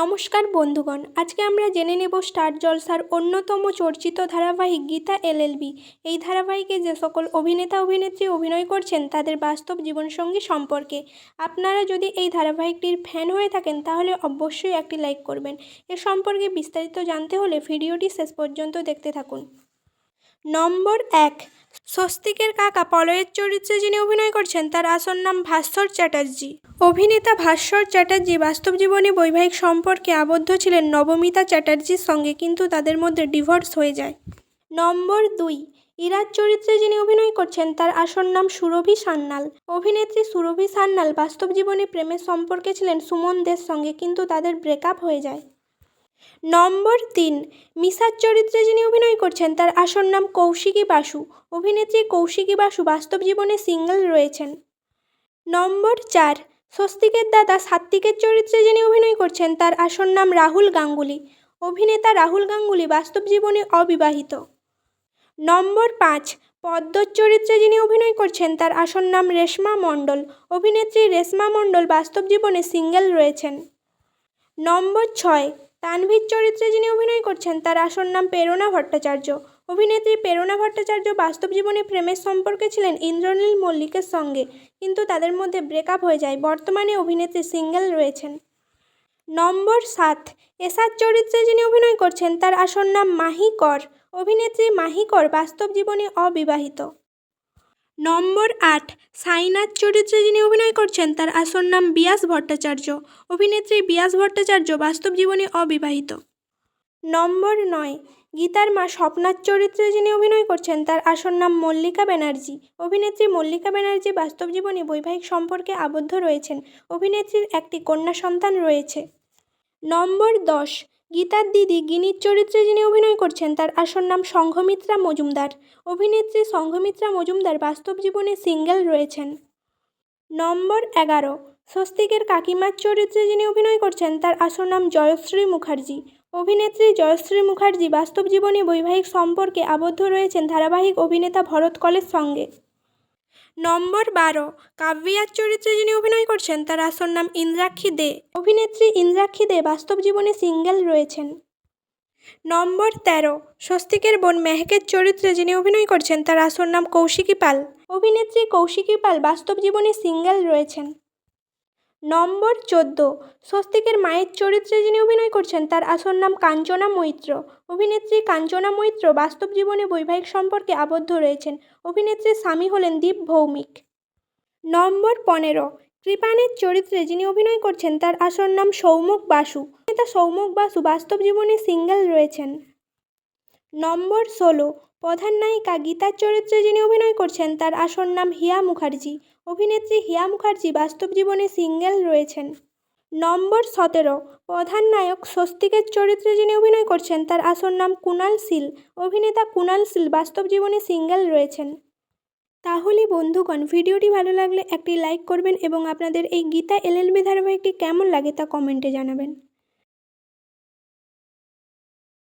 নমস্কার বন্ধুগণ, আজকে আমরা জেনে নেব স্টার জলসার অন্যতম চর্চিত ধারাবাহিক গীতা এলএলবি। এই ধারাবাহিকে যে সকল অভিনেতা, অভিনেত্রী অভিনয় করছেন, তাদের বাস্তব জীবনসঙ্গী সম্পর্কে। আপনারা যদি এই ধারাবাহিকটির ফ্যান হয়ে থাকেন, তাহলে অবশ্যই একটি লাইক করবেন। এ সম্পর্কে বিস্তারিত জানতে হলে ভিডিওটি শেষ পর্যন্ত দেখতে থাকুন। নম্বর এক। স্বস্তিকের কাকা পলয়ের চরিত্রে যিনি অভিনয় করছেন, তার আসল নাম ভাস্বর চ্যাটার্জি। অভিনেতা ভাস্বর চ্যাটার্জি বাস্তব জীবনে বৈবাহিক সম্পর্কে আবদ্ধ ছিলেন নবমিতা চ্যাটার্জির সঙ্গে, কিন্তু তাদের মধ্যে ডিভোর্স হয়ে যায়। নম্বর দুই। ইরাজ চরিত্রে যিনি অভিনয় করছেন, তার আসল নাম সুরভি সান্যাল। অভিনেত্রী সুরভি সান্যাল বাস্তব জীবনে প্রেমের সম্পর্কে ছিলেন সুমন দের সঙ্গে, কিন্তু তাদের ব্রেকআপ হয়ে যায়। নম্বর তিন মিসার চরিত্রে যিনি অভিনয় করছেন, তার আসল নাম কৌশিকী বাসু। অভিনেত্রী কৌশিকী বাসু বাস্তব জীবনে সিঙ্গেল রয়েছেন। নম্বর চার, স্বস্তিকের দাদা সাত্ত্বিকের চরিত্রে যিনি অভিনয় করছেন, তার আসল নাম রাহুল গাঙ্গুলি। অভিনেতা রাহুল গাঙ্গুলি বাস্তব জীবনে অবিবাহিত। নম্বর পাঁচ, পদ্মর চরিত্রে যিনি অভিনয় করছেন, তার আসল নাম রেশমা মণ্ডল। অভিনেত্রী রেশমা মণ্ডল বাস্তব জীবনে সিঙ্গেল রয়েছেন। নম্বর ছয় তানভীর চরিত্রে যিনি অভিনয় করছেন, তার আসল নাম প্রেরণা ভট্টাচার্য। অভিনেত্রী প্রেরণা ভট্টাচার্য বাস্তব জীবনে প্রেমের সম্পর্কে ছিলেন ইন্দ্রনীল মল্লিকের সঙ্গে, কিন্তু তাদের মধ্যে ব্রেকআপ হয়ে যায়। বর্তমানে অভিনেত্রী সিঙ্গেল রয়েছেন। নম্বর সাত এসার চরিত্রে যিনি অভিনয় করছেন, তার আসল নাম মাহি কর অভিনেত্রী মাহি কর বাস্তব জীবনে অবিবাহিত। নম্বর আট, সাইনাথ চরিত্রে যিনি অভিনয় করছেন, তার আসল নাম বিয়াস ভট্টাচার্য। অভিনেত্রী বিয়াস ভট্টাচার্য বাস্তব জীবনে অবিবাহিত। নম্বর নয়, গীতার মা স্বপ্নার চরিত্রে যিনি অভিনয় করছেন, তার আসল নাম মল্লিকা ব্যানার্জি। অভিনেত্রী মল্লিকা ব্যানার্জি বাস্তব জীবনে বৈবাহিক সম্পর্কে আবদ্ধ রয়েছেন। অভিনেত্রীর একটি কন্যা সন্তান রয়েছে। নম্বর দশ গীতার দিদি গিনির চরিত্রে যিনি অভিনয় করছেন, তার আসল নাম সংঘমিত্রা মজুমদার। অভিনেত্রী সংঘমিত্রা মজুমদার বাস্তব জীবনে সিঙ্গেল রয়েছেন। নম্বর এগারো, স্বস্তিকের কাকিমার চরিত্রে যিনি অভিনয় করছেন, তার আসল নাম জয়শ্রী মুখার্জি। অভিনেত্রী জয়শ্রী মুখার্জি বাস্তব জীবনে বৈবাহিক সম্পর্কে আবদ্ধ রয়েছেন ধারাবাহিক অভিনেতা ভরত কলের সঙ্গে। নম্বর বারো, কাব্যিয়ার চরিত্রে যিনি অভিনয় করছেন, তার আসল নাম ইন্দ্রাক্ষী দে। অভিনেত্রী ইন্দ্রাক্ষী দে বাস্তব জীবনে সিঙ্গেল রয়েছেন। নম্বর তেরো, স্বস্তিকের বোন মেহকের চরিত্রে যিনি অভিনয় করছেন, তার আসল নাম কৌশিকী পাল। অভিনেত্রী কৌশিকী পাল বাস্তব জীবনে সিঙ্গেল রয়েছেন। নম্বর চোদ্দ। স্বস্তিকের মায়ের চরিত্রে যিনি অভিনয় করছেন, তার আসল নাম কাঞ্চনা মৈত্র। অভিনেত্রী কাঞ্চনা মৈত্র বাস্তব জীবনে বৈবাহিক সম্পর্কে আবদ্ধ রয়েছেন। অভিনেত্রীর স্বামী হলেন দীপ ভৌমিক। নম্বর পনেরো। কৃপানের চরিত্রে যিনি অভিনয় করছেন, তার আসল নাম সৌমক বাসু। নেতা সৌমক বাসু বাস্তব জীবনে সিঙ্গেল রয়েছেন। নম্বর ষোলো, প্রধান নায়িকা গীতার চরিত্রে যিনি অভিনয় করছেন, তার আসল নাম হিয়া মুখার্জি। অভিনেত্রী হিয়া মুখার্জি বাস্তব জীবনে সিঙ্গেল রয়েছেন। নম্বর সতেরো, প্রধান নায়ক স্বস্তিকের চরিত্রে যিনি অভিনয় করছেন, তার আসল নাম কুণাল শীল অভিনেতা কুণাল শীল বাস্তব জীবনে সিঙ্গেল রয়েছেন। তাহলে বন্ধুগণ, ভিডিওটি ভালো লাগলে একটি লাইক করবেন এবং আপনাদের এই গীতা এলএলবি ধারাবাহিকটি কেমন লাগে তা কমেন্টে জানাবেন।